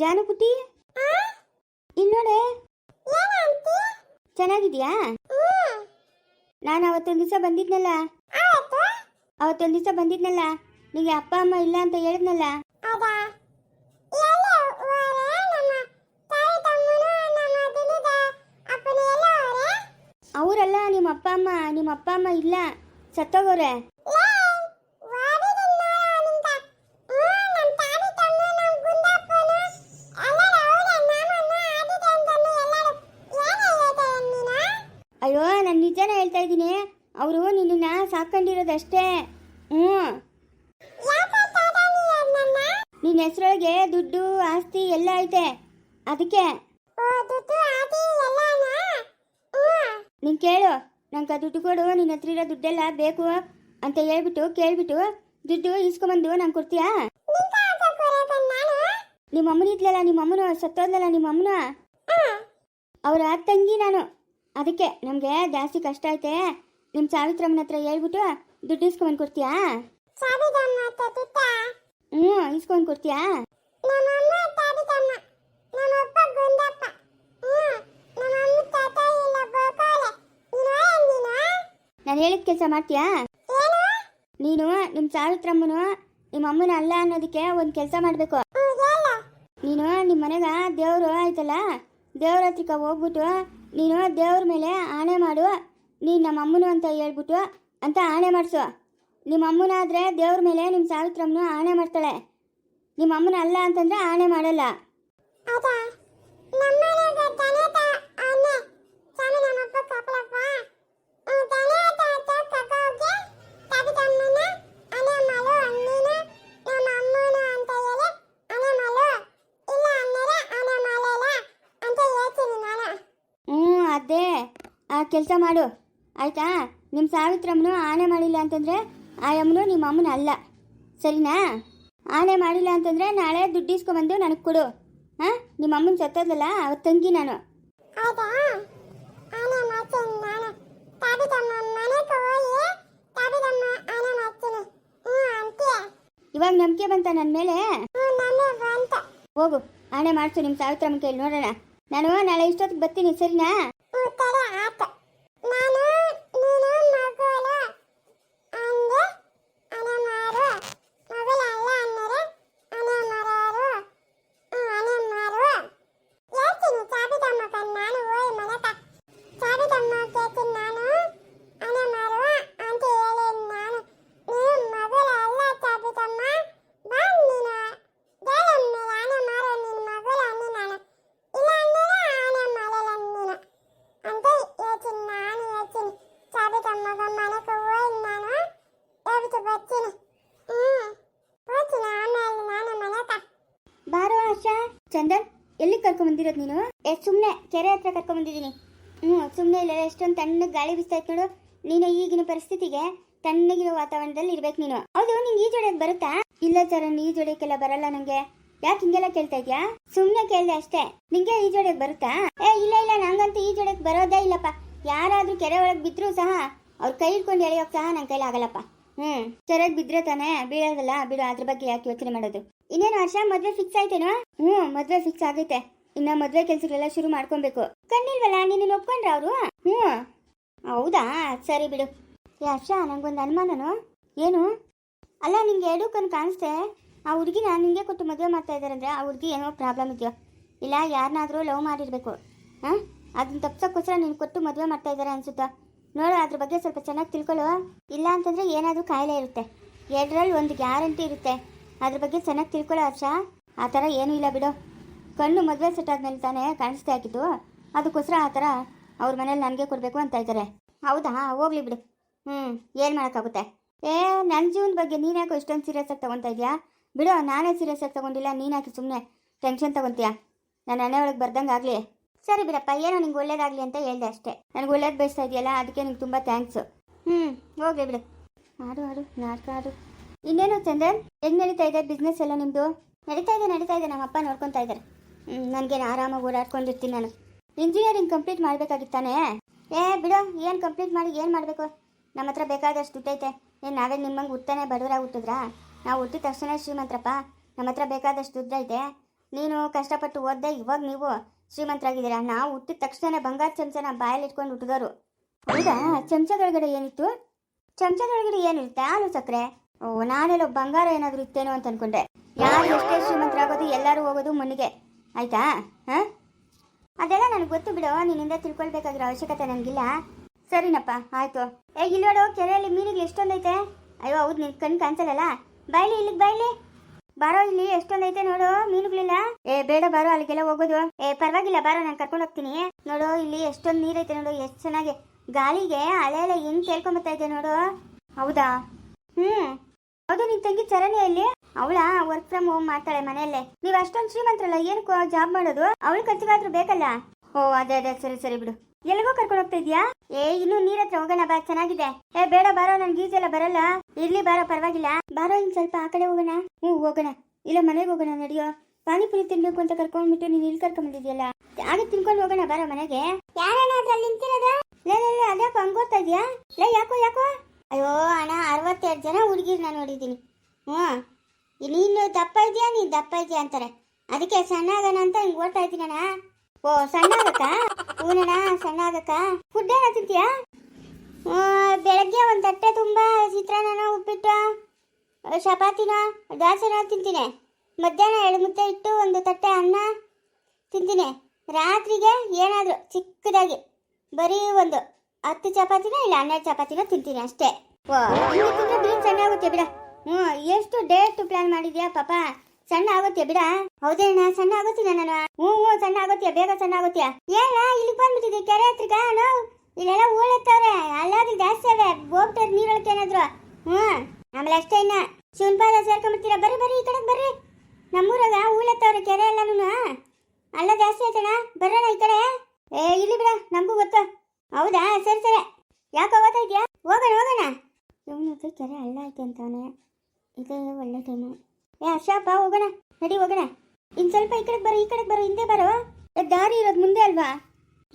ಜಾನು ಪುಟ್ಟಿ ಇಲ್ಲಿ ನೋಡೆ. ಚೆನ್ನಾಗಿದ್ಯಾ? ನಾನು ಅವತ್ತೊಂದು ದಿವಸ ಬಂದಿದ್ನಲ್ಲ. ಅವತ್ತೊಂದು ದಿವಸ ಬಂದಿದ್ನಲ್ಲ. ನಿಂಗೆ ಅಪ್ಪ ಅಮ್ಮ ಇಲ್ಲ ಅಂತ ಹೇಳಿದ್ನಲ್ಲ. ಅವರಲ್ಲ ನಿಮ್ಮ ಅಪ್ಪ ಅಮ್ಮ. ನಿಮ್ಮ ಅಪ್ಪ ಅಮ್ಮ ಇಲ್ಲ. ಸತ್ತೋಗವ್ರೆ. ನಿಜಾನ ಹೇಳ್ತಾ ಇದ್ದೀನಿ. ಅವರು ನಿನ್ನ ಸಾಕೊಂಡಿರೋದಷ್ಟೇ ಹ್ಞೂ. ನಿನ್ನ ಹೆಸರೊಳಗೆ ದುಡ್ಡು ಆಸ್ತಿ ಎಲ್ಲ ಐತೆ. ಅದಕ್ಕೆ. ನೀನು ಕೇಳು. ನಂಗೆ ದುಡ್ಡು ಕೊಡು. ನಿನ್ನ ಹತ್ರ ಇರೋ ದುಡ್ಡೆಲ್ಲ ಬೇಕು ಅಂತ ಹೇಳ್ಬಿಟ್ಟು ಕೇಳ್ಬಿಟ್ಟು ದುಡ್ಡು ಇಸ್ಕೊಂಬಂದು ನಂಗೆ ಕೊಡ್ತೀಯಾ? ನಿಮ್ಮ ಅಮ್ಮನ ಇದ್ಲಲ್ಲ ನಿಮ್ಮ ಅಮ್ಮನ ಸತ್ತೋದ್ಲಲ್ಲ ನಿಮ್ಮ ಅಮ್ಮನ ಅವರ ತಂಗಿ ನಾನು. ಅದಕ್ಕೆ ನಮಗೆ ಜಾಸ್ತಿ ಕಷ್ಟ ಐತೆ. ನಿಮ್ಮ ಸಾವಿತ್ರಮ್ಮನ ಹತ್ರ ಹೇಳ್ಬಿಟ್ಟು ದುಡ್ಡು ಇಸ್ಕೊಂಡ್ ಕೊಡ್ತೀಯಾ? ಹ್ಞೂ ಇಸ್ಕೊಂಡ್ ಕೊಡ್ತೀಯಾ? ನಾನು ಹೇಳಿದ ಕೆಲಸ ಮಾಡ್ತೀಯಾ? ನೀನು ನಿಮ್ಮ ಸಾವಿತ್ರಮ್ಮನು ನಿಮ್ಮ ಅಮ್ಮನ ಅಲ್ಲ ಅನ್ನೋದಕ್ಕೆ ಒಂದು ಕೆಲಸ ಮಾಡಬೇಕು. ನೀನು ನಿಮ್ಮ ಮನೆಗ ದೇವರು ಆಯ್ತಲ್ಲ ದೇವ್ರ ಹತ್ರಕ್ಕೆ ಹೋಗ್ಬಿಟ್ಟು ನೀನು ದೇವ್ರ ಮೇಲೆ ಆಣೆ ಮಾಡು, ನೀನು ನಮ್ಮ ಅಮ್ಮನು ಅಂತ ಹೇಳ್ಬಿಟ್ಟು ಅಂತ ಆಣೆ ಮಾಡಿಸು. ನಿಮ್ಮ ಅಮ್ಮನಾದರೆ ದೇವ್ರ ಮೇಲೆ ನಿಮ್ಮ ಸಾವಿತ್ರಮ್ಮನು ಆಣೆ ಮಾಡ್ತಾಳೆ. ನಿಮ್ಮ ಅಮ್ಮನ ಅಲ್ಲ ಅಂತಂದ್ರೆ ಆಣೆ ಮಾಡಲ್ಲ. ಹ್ಞೂ ಕೆಲಸ ಮಾಡು. ಆಯಿತಾ? ನಿಮ್ಮ ಸಾವಿತ್ರಮ್ಮನು ಆನೆ ಮಾಡಿಲ್ಲ ಅಂತಂದರೆ ಆ ಅಮ್ಮನು ನಿಮ್ಮ ಅಮ್ಮನ ಅಲ್ಲ ಸರಿನಾ? ಆನೆ ಮಾಡಿಲ್ಲ ಅಂತಂದರೆ ನಾಳೆ ದುಡ್ಡು ಇಸ್ಕೊಂಬಂದು ನನಗೆ ಕೊಡು. ಹಾಂ ನಿಮ್ಮ ಅಮ್ಮನ ಸತ್ತೋದಲ್ಲ ಅವ್ರ ತಂಗಿ ನಾನು. ಇವಾಗ ನಂಬಿಕೆ ಬಂತ ನನ್ನ ಮೇಲೆ? ಹೋಗು ಆನೆ ಮಾಡಿಸು ನಿಮ್ಮ ಸಾವಿತ್ರಮ್ಮ ಕೇಳಿ ನೋಡೋಣ. ನಾನು ನಾಳೆ ಇಷ್ಟೊತ್ತಿಗೆ ಬರ್ತೀನಿ ಸರಿನಾ? ನೀನು? ಏ ಸುಮ್ಮನೆ ಕೆರೆ ಹತ್ರ ಕರ್ಕೊಂಬಂದಿದ್ದೀನಿ ಹ್ಞೂ ಸುಮ್ಮನೆ ಇಲ್ಲ, ಎಷ್ಟೊಂದು ತಣ್ಣಗೆ ಗಾಳಿ ಬಿಸ್ತಾಯ್ತು ನೋಡು. ನೀನು ಈಗಿನ ಪರಿಸ್ಥಿತಿಗೆ ತಣ್ಣಗಿರೋ ವಾತಾವರಣದಲ್ಲಿ ಇರ್ಬೇಕು ನೀನು. ಹೌದು ನಿಂಗೆ ಈಜೊಡೆಯಕ್ಕೆ ಬರುತ್ತಾ? ಇಲ್ಲ ಸರ್ ಈಜೊಡೆಯಕ್ಕೆಲ್ಲ ಬರಲ್ಲ ನಂಗೆ. ಯಾಕೆ ಹಿಂಗೆಲ್ಲ ಕೇಳ್ತಾ ಇದ್ಯಾ? ಸುಮ್ಮನೆ ಕೇಳಿದೆ ಅಷ್ಟೇ. ನಿಂಗೆ ಈಜೊಡೆಯಕ್ಕೆ ಬರುತ್ತಾ? ಏ, ಇಲ್ಲ ಇಲ್ಲ, ನಂಗಂತೂ ಈಜೊಡೆಯಕ್ಕೆ ಬರೋದೇ ಇಲ್ಲಪ್ಪ. ಯಾರಾದ್ರೂ ಕೆರೆ ಒಳಗೆ ಬಿದ್ರೂ ಸಹ ಅವ್ರ ಕೈ ಹಿಡ್ಕೊಂಡು ಎಳೆಯೋಕೆ ಸಹ ನನ್ನ ಕೈಲಿ ಆಗಲ್ಲಪ್ಪ. ಹ್ಮ್ ಸರಿಯಾಗಿ ಬಿದ್ರೆ ತಾನೇ ಬೀಳೋದಲ್ಲ ಬಿಡು, ಅದ್ರ ಬಗ್ಗೆ ಯಾಕೆ ಯೋಚನೆ ಮಾಡೋದು? ಇನ್ನೇನು ವರ್ಷ ಮದ್ವೆ ಫಿಕ್ಸ್ ಆಯ್ತೇನೋ? ಹ್ಞೂ ಮದ್ವೆ ಫಿಕ್ಸ್ ಆಗೈತೆ ಇನ್ನ ಮದ್ವೆ ಕೆಲ್ಸಗಳೆಲ್ಲ ಶುರು ಮಾಡ್ಕೊಬೇಕು. ಕಣ್ಣಿಲ್ವಲ್ಲ ನೀನು ಒಪ್ಕೊಂಡ್ರ ಅವರು? ಹ್ಞೂ. ಹೌದಾ? ಸರಿ ಬಿಡು. ಹರ್ಷ ನಂಗೊಂದು ಅನುಮಾನನು? ಏನು? ಅಲ್ಲ, ನಿಂಗೆ ಎರಡು ಕಣ್ ಕಾಣಿಸ್ತೆ. ಆ ಹುಡುಗಿನ ನಿಂಗೆ ಕೊಟ್ಟು ಮದುವೆ ಮಾಡ್ತಾ ಇದ್ದಾರೆ ಅಂದ್ರೆ ಆ ಹುಡುಗಿ ಏನೋ ಪ್ರಾಬ್ಲಮ್ ಇದೆಯೋ? ಇಲ್ಲ ಯಾರನ್ನಾದ್ರೂ ಲವ್ ಮಾಡಿರ್ಬೇಕು. ಹಾಂ? ಅದನ್ನ ತಪ್ಸೋಕ್ಕೋಸ್ಕರ ನೀನು ಕೊಟ್ಟು ಮದುವೆ ಮಾಡ್ತಾ ಇದ್ದಾರೆ ಅನ್ಸುತ್ತಾ? ನೋಡು, ಅದ್ರ ಬಗ್ಗೆ ಸ್ವಲ್ಪ ಚೆನ್ನಾಗಿ ತಿಳ್ಕೊಳ್ಳೋ ಇಲ್ಲ ಅಂತಂದ್ರೆ ಏನಾದರೂ ಕಾಯಿಲೆ ಇರುತ್ತೆ. ಎರಡರಲ್ಲಿ ಒಂದು ಗ್ಯಾರಂಟಿ ಇರುತ್ತೆ. ಅದ್ರ ಬಗ್ಗೆ ಚೆನ್ನಾಗಿ ತಿಳ್ಕೊಳ್ಳೋ ಹರ್ಷ ಆ ಥರ ಏನೂ ಇಲ್ಲ ಬಿಡು. ಕಣ್ಣು ಮದುವೆ ಸೆಟ್ ಆದ್ಮೇಲೆ ತಾನೇ ಕಾಣಿಸ್ತಾ ಹಾಕಿದ್ದು ಅದಕ್ಕೋಸ್ಕರ ಆ ಥರ ಅವ್ರ ಮನೇಲಿ ನನಗೆ ಕೊಡಬೇಕು ಅಂತ ಇದ್ದಾರೆ. ಹೌದಾ? ಹೋಗ್ಲಿ ಬಿಡು. ಹ್ಞೂ ಏನು ಮಾಡೋಕ್ಕಾಗುತ್ತೆ? ಏ ನನ್ನ ಜೀವನ ಬಗ್ಗೆ ನೀನು ಯಾಕೋ ಇಷ್ಟೊಂದು ಸೀರಿಯಸ್ ಆಗಿ ತೊಗೊತಾ ಇದೆಯಾ? ಬಿಡು, ನಾನೇ ಸೀರಿಯಸ್ ಆಗಿ ತಗೊಂಡಿಲ್ಲ, ನೀನು ಯಾಕೆ ಸುಮ್ಮನೆ ಟೆನ್ಷನ್ ತಗೊಂತೀಯಾ ನನ್ನ ಮನೆ ಒಳಗೆ ಬರ್ದಂಗೆ ಆಗಲಿ. ಸರಿ ಬಿಡಪ್ಪ, ಏನೋ ನಿಂಗೆ ಒಳ್ಳೇದಾಗಲಿ ಅಂತ ಹೇಳ್ದೆ ಅಷ್ಟೇ. ನನಗೆ ಒಳ್ಳೇದು ಬಯಸ್ತಾ ಇದೆಯಲ್ಲ, ಅದಕ್ಕೆ ನಿಂಗೆ ತುಂಬ ಥ್ಯಾಂಕ್ಸು ಹ್ಞೂ ಹೋಗ್ಲಿ ಬಿಡು. ಆಡು ಆಡು, ನಾಟಕ ಆಡು. ಇನ್ನೇನು ಚಂದನ್? ಹೆಂಗೆ ನಡೀತಾ ಇದೆ ಬಿಸ್ನೆಸ್ ಎಲ್ಲ ನಿಮ್ಮದು ನಡೀತಾ ಇದೆ ನಡೀತಾ ಇದೆ ನಮ್ಮ ಅಪ್ಪ ನೋಡ್ಕೊತಾ ಇದ್ದಾರೆ. ನನಗೇನು ಆರಾಮಾಗಿ ಓಡಾಡ್ಕೊಂಡಿರ್ತೀನಿ ನಾನು. ಇಂಜಿನಿಯರಿಂಗ್ ಕಂಪ್ಲೀಟ್ ಮಾಡಬೇಕಾಗಿತ್ತಾನೆ ಏ, ಬಿಡು, ಏನು ಕಂಪ್ಲೀಟ್ ಮಾಡಿ, ಏನು ಮಾಡಬೇಕು? ನಮ್ಮ ಹತ್ರ ಬೇಕಾದಷ್ಟು ದುಡ್ಡೈತೆ ಏನು ನಾವೇ ನಿಮ್ಮಂಗೆ ಹುಟ್ಟನೆ ಬಡವರಾಗಿ ಹುಟ್ಟಿದ್ರಾ ನಾವು ಹುಟ್ಟಿದ ತಕ್ಷಣ ಶ್ರೀಮಂತ್ರಪ್ಪ. ನಮ್ಮ ಹತ್ರ ಬೇಕಾದಷ್ಟು ದುಡ್ಡೈತೆ ನೀನು ಕಷ್ಟಪಟ್ಟು ಓದ್ದೆ ಇವಾಗ ನೀವು ಶ್ರೀಮಂತರಾಗಿದ್ದೀರಾ? ನಾವು ಹುಟ್ಟಿದ ತಕ್ಷಣ ಬಂಗಾರ ಚಮಚನ ಬಾಯಲ್ಲಿ ಇಟ್ಕೊಂಡು ಹುಟ್ಟಿದವರು ಹೌದಾ? ಚಮಚದೊಳಗಡೆ ಏನಿತ್ತು? ಚಮಚದೊಳಗಡೆ ಏನಿರುತ್ತೆ? ಹಾಲು ಸಕ್ಕರೆ ಓ, ನಾನೆಲ್ಲೋ ಬಂಗಾರ ಏನಾದರೂ ಇತ್ತೇನೋ ಅಂತ ಅನ್ಕೊಂಡೆ. ಯಾರು ಎಷ್ಟೇ ಶ್ರೀಮಂತರಾಗೋದು ಎಲ್ಲರೂ ಹೋಗೋದು ಮಣ್ಣಿಗೆ ಆಯ್ತಾ? ಹಾಂ? ಅದೆಲ್ಲ ನನಗೆ ಗೊತ್ತು ಬಿಡು. ನಿನ್ನಿಂದ ತಿಳ್ಕೊಳ್ಬೇಕಾಗಿರೋ ಅವಶ್ಯಕತೆ ನನಗಿಲ್ಲ. ಸರಿನಪ್ಪ, ಆಯ್ತು. ಏ, ಇಲ್ಲಿ ನೋಡು, ಕೆರೆಯಲ್ಲಿ ಮೀನುಗಳು ಎಷ್ಟೊಂದೈತೆ? ಅಯ್ಯೋ, ಹೌದು, ನಿನ್ ಕಣ್ ಕಾಣಿಸಲ್ಲ ಬಾಯ್ಲಿ, ಇಲ್ಲಿಗೆ ಬಾಯ್ಲಿ. ಬಾರೋ ಇಲ್ಲಿ, ಎಷ್ಟೊಂದೈತೆ ನೋಡು ಮೀನುಗಳಿಲ್ಲ. ಏ, ಬೇಡ ಬಾರೋ, ಅಲ್ಲಿಗೆಲ್ಲ ಹೋಗೋದು. ಏ, ಪರವಾಗಿಲ್ಲ, ಬಾರೋ, ನಾನು ಕರ್ಕೊಂಡು ಹೋಗ್ತೀನಿ. ನೋಡು, ಇಲ್ಲಿ ಎಷ್ಟೊಂದು ನೀರೈತೆ ನೋಡು, ಎಷ್ಟು ಚೆನ್ನಾಗಿ. ಗಾಳಿಗೆ ಅಲೆ ಅಲೆ ಹೆಂಗ್ ತೇಳ್ಕೊಂಬತ್ತಾ ನೋಡು. ಹೌದಾ? ಹ್ಮ್. ಹೌದು, ನಿನ್ ತಂಗಿ ಚರಣಿ ಇಲ್ಲಿ ಅವಳ ವರ್ಕ್ ಫ್ರಮ್ ಹೋಮ್ ಮಾಡ್ತಾಳೆ ಮನೆಯಲ್ಲೇ. ನೀವ್ ಅಷ್ಟೊಂದು ಶ್ರೀಮಂತರಲ್ಲ ಏನ್ ಜಾಬ್ ಮಾಡೋದು? ಅವಳು ಖರ್ಚಿಗಾದ್ರೂ ಬೇಕಲ್ಲ? ಓ, ಅದೇ ಅದೇ, ಸರಿ ಸರಿ ಬಿಡು. ಎಲ್ಲಿಗೋ ಕರ್ಕೊಂಡು ಹೋಗ್ತಾ ಇದ್ಯಾ? ಏ, ಇನ್ನು ನೀರ ಹತ್ರ ಹೋಗೋಣ ಬಾ, ಚೆನ್ನಾಗಿದೆ. ಏ, ಬೇಡ, ಬಾರೋ ನನ್ಗೆ ಈಜೆಲ್ಲ ಬರಲ್ಲ. ಇರ್ಲಿ, ಬಾರೋ, ಪರವಾಗಿಲ್ಲ. ಬಾರೋ ಇನ್ ಸ್ವಲ್ಪ ಆ ಕಡೆ ಹೋಗೋಣ. ಹ್ಞೂ, ಹೋಗೋಣ. ಇಲ್ಲ, ಮನೆಗೆ ಹೋಗೋಣ, ನಡಿಯೋ. ಪಾನಿಪುರಿ ತಿನ್ಬೇಕು ಅಂತ ಕರ್ಕೊಂಡ್ಬಿಟ್ಟು ನೀನ್ ಇಲ್ಲಿ ಕರ್ಕೊಂಡ್ ಬಂದಿದ್ಯಲ್ಲ? ಆಗ ತಿನ್ಕೊಂಡು ಹೋಗೋಣ, ಬಾರೋ ಮನೆಗೆ. ಯಾರೇನಾದ್ರೂ ಅದ್ರಲ್ಲಿ ನಿಂತಿರೋದು? ಲೇ ಲೇ ಲೇ, ಅದ್ಯಾಕೋ ಹಂಗೋಗ್ತಾ ಇದೆಯಾ? ಲೇ, ಯಾಕೋ ಯಾಕೋ? ಅಯ್ಯೋ, ಅಣ್ಣ, ಅರವತ್ತೆರಡು ಜನ ಹುಡುಗಿರನ್ನ ನಾನು ನೋಡಿದ್ದೀನಿ. ಹ್ಞೂ. ನೀನು ದಪ್ಪ ಇದೆಯಾ, ನೀನು ದಪ್ಪ ಇದೆಯಾ ಅಂತಾರೆ. ಅದಕ್ಕೆ ಸಣ್ಣ ಅಂತ ಹಿಂಗೆ ಓಡ್ತಾ ಇದ್ದೀನಣ್ಣ ಓ ಸಣ್ಣ ಆಗಕ್ಕ ಹೂನಣ್ಣ ಸಣ್ಣ ಫುಡ್ ಏನೋ ತಿಂತೀಯಾ? ಬೆಳಗ್ಗೆ ಒಂದು ತಟ್ಟೆ ತುಂಬ ಚಿತ್ರಾನ್ನ ಉಪ್ಪಿಟ್ಟು, ಚಪಾತಿನ, ದಾಸನ ತಿಂತೀನಿ. ಮಧ್ಯಾಹ್ನ ಎರಡು ಮುದ್ದೆ ಇಟ್ಟು ಒಂದು ತಟ್ಟೆ ಅನ್ನ ತಿಂತೀನಿ. ರಾತ್ರಿಗೆ ಏನಾದರೂ ಚಿಕ್ಕದಾಗಿ, ಬರೀ ಒಂದು ಹತ್ತು ಚಪಾತಿನ ಇಲ್ಲ ಹನ್ನೆರಡು ಚಪಾತಿನ ತಿಂತೀನಿ ಅಷ್ಟೇ. ಓ ಹಿಂಗೆ ಸಣ್ಣ ಆಗುತ್ತೆ ಬಿಡ. ಹ್ಞೂ, ಎಷ್ಟು ಡೇಟ್ ಪ್ಲಾನ್ ಮಾಡಿದ್ಯಾ ಪಾಪ? ಸಣ್ಣ ಆಗುತ್ತೆ ಬಿಡ. ಹೌದೇಣ್ಣ ಸಣ್ಣ ಆಗುತ್ತಿಲ್ಲ ನಾನು? ಹ್ಞೂ ಹ್ಞೂ, ಸಣ್ಣ ಆಗುತ್ತೀಯ, ಬೇಗ ಸಣ್ಣ ಆಗುತ್ತೀಯ? ಏನ ಇಲ್ಲಿ ಬಂದ್ಬಿಟ್ಟಿದ್ದೆ, ಕೆರೆ ಹತ್ರಗ ನಾವು ಇಲ್ಲೆಲ್ಲ ಹೂಳೆತ್ತವ್ರೆ ಅಲ್ಲಾದ್ರೂ ಜಾಸ್ತಿ ಅವೆ ಹೋಗ್ತಾರೆ ನೀರೊಳಕ್ಕೆ ಏನಾದ್ರು. ಹ್ಞೂ, ಆಮೇಲೆ ಅಷ್ಟೇ ಇನ್ನ. ಶಿವನ್ಪಾದ ಸೇರ್ಕೊಂಡ್ಬಿಡ್ತೀರಾ? ಬರ್ರಿ ಬರ್ರಿ, ಈ ಕಡೆ ಬರ್ರಿ. ನಮ್ಮೂರಾಗ ಹೂಳೆತ್ತವ್ರೆ ಕೆರೆ ಎಲ್ಲನೂ ಅಲ್ಲ ಜಾಸ್ತಿ ಆಯ್ತಣ್ಣ ಬರೋಣ ಈ ಕಡೆ. ಏ, ಇಲ್ಲಿ ಬಿಡ, ನಮಗೂ ಗೊತ್ತು. ಹೌದಾ? ಸರಿ ಸರಿ. ಯಾಕೆ ಹೋಗ್ತಾ ಇದೆಯಾ ಹೋಗೋಣ. ಹೋಗೋಣ ಇವನಿಗೆ ಕೆರೆ ಹಳ್ಳ ಐತೆ ಅಂತಾನೆ. ಇದು ಒಳ್ಳೆ ಟೈಮು ಏ ಹರ್ಷಪ್ಪ ಹೋಗೋಣ. ನಡಿ ಹೋಗೋಣ. ಇನ್ನು ಸ್ವಲ್ಪ ಈ ಕಡೆಗೆ ಬರೋ ಈ ಕಡೆಗೆ ಬರೋ ಹಿಂದೆ ಬರೋ. ದಾರಿ ಇರೋದು ಮುಂದೆ ಅಲ್ವಾ?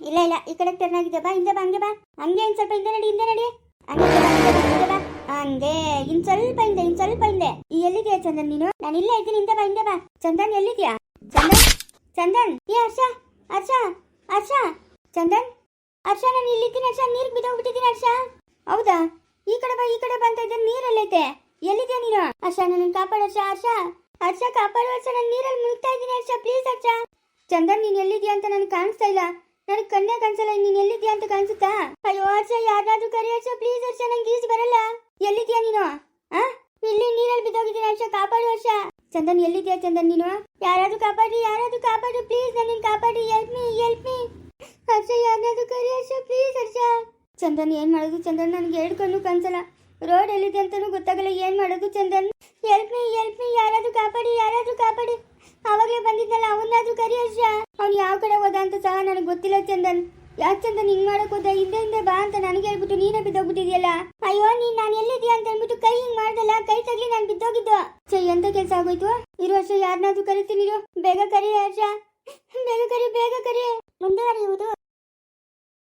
ಇಲ್ಲ ಇಲ್ಲ. ಈ ಕಡೆ ಟರ್ನ್ ಆಗಿದೆ. ಬಾ ಹಿಂದೆ ಬಾ ಹಂಗೆ ಬಾ. ಹಂಗೆ ಇನ್ನು ಸ್ವಲ್ಪ ಹಿಂದೆ ನಡಿ ಹಿಂದೆ ನಡಿ. ಹಂಗೆ ಬಾ, ಬಾ, ಹಂಗೆ. ಇನ್ ಸ್ವಲ್ಪ ಹಿಂದೆ ಇನ್ ಸ್ವಲ್ಪ ಹಿಂದೆ. ಎಲ್ಲಿದ್ಯಾ ಚಂದನ್ ನೀನು? ನಾನು ಇಲ್ಲೇ ಇದ್ದೀನಿ. ಹಿಂದೆ ಬಾ ಹಿಂದೆ ಬಾ. ಚಂದನ್ ಎಲ್ಲಿದ್ಯಾ? ಚಂದನ್? ಚಂದನ್? ಏ ಹರ್ಷ ಹರ್ಷ ಹರ್ಷ ಚಂದನ್? ಹರ್ಷ ನಾನು ಇಲ್ಲಿದ್ದೀನಿ ಹರ್ಷ ನೀರಿಗೆ ಬಿದ್ದೋಗ್ಬಿಟ್ಟಿದ್ದೀನಿ ಹರ್ಷ ಹೌದಾ? ಈ ಕಡೆ ಬಾ, ಈ ಕಡೆ ಬಂತ ಇದ್ದ. ನೀರಲ್ಲೈತೆ. ಎಲ್ಲಿದ್ಯಾ ನೀನು? ಹರ್ಷ ನನ್ನ ಕಾಪಾಡು ಹರ್ಷ ಹರ್ಷ ಹರ್ಷ ಕಾಪಾಡು ಹರ್ಷ ನಾನು ನೀರಲ್ಲಿ ಮುಳುಗ್ತಾ ಇದ್ದೀನಿ ಹರ್ಷ ಪ್ಲೀಸ್ ಹರ್ಷ ಚಂದನ್, ನೀನು ಎಲ್ಲಿದ್ಯಾ ಅಂತ ನನಗೆ ಕಾಣಿಸ್ತಾ ಇಲ್ಲ. ನನಗೆ ಕಣ್ಣೇ ಕಾಣಿಸಲ್ಲ. ನೀನ್ ಎಲ್ಲಿದ್ಯಾ ಅಂತ ಕಾಣಿಸುತ್ತಾ? ಅಯ್ಯೋ ಹರ್ಷ ಯಾರಾದ್ರೂ ಕರಿ ಹರ್ಷ ಪ್ಲೀಸ್ ಹರ್ಷ ನಂಗೆ ಈಜು ಬರಲ್ಲ. ಎಲ್ಲಿದ್ಯಾ ನೀನು? ಆ? ಇಲ್ಲಿ ನೀರಲ್ಲಿ ಬಿದ್ದೋಗಿದ್ದೀನಿ ಹರ್ಷ ಕಾಪಾಡು ಹರ್ಷ ಚಂದನ್, ಎಲ್ಲಿದ್ಯಾ ಚಂದನ್ ನೀನು? ಯಾರಾದ್ರೂ ಕಾಪಾಡಿ ಚಂದನ್, ಏನ್ ಮಾಡೋದು ಚಂದನ್? ನನಗೆ ಎರಡು ಕಣ್ಣು ಕಾಣಿಸಲ್ಲ. ರೋಡ್ ಎಲ್ಲಿದೆ ಅಂತಾನೂ ಗೊತ್ತಾಗಲ್ಲ, ಏನ್ ಮಾಡೋದು Chandan? Help me help me ಯಾರಾದ್ರೂ ಕಾಪಾಡಿ ಯಾರಾದ್ರೂ ಕಾಪಾಡಿ. ಆವಾಗಲೇ ಬಂದಿದ್ದಲ್ಲ, ಅವನ್ನಾದ್ರೂ ಕರಿ ಹರ್ಷ ಅವ್ನು ಯಾವ ಕಡೆ ಹೋದ ಅಂತ ಸಹ ನನಗೆ ಗೊತ್ತಿಲ್ಲ ಚಂದನ್. ಯಾಕೆ ಚಂದನ್ ಹಿಂಗ್ ಮಾಡಕ್ ಹೋದ? ಹಿಂದೆ ಹಿಂದೆ ಬಾ ಅಂತ ನನಗೆ ಹೇಳ್ಬಿಟ್ಟು ನೀನೇ ಬಿದ್ದೋಗ್ಬಿಟ್ಟಿದ್ಯಲ್ಲ? ಅಯ್ಯೋ, ನೀನ್ ನಾನ್ ಎಲ್ಲಿದ್ಯಾ ಅಂತ ಹೇಳ್ಬಿಟ್ಟು ಕೈ ಹಿಂಗ್ ಮಾಡ್ದಲ್ಲ? ಕೈ ತಗ್ಲಿ, ನಾನು ಬಿದ್ದೋಗಿದ್ದು. ಚೈ ಎಂತ ಕೆಲಸ ಆಗೋಯ್ತು? ಇರು ವರ್ಷ ಯಾರನ್ನಾದ್ರೂ ಕರಿತೀನಿ ಬೇಗ ಕರಿ ಹರ್ಷ ಬೇಗ ಕರಿ ಬೇಗ ಕರಿ. ಮುಂದುವರಿಯುವುದು.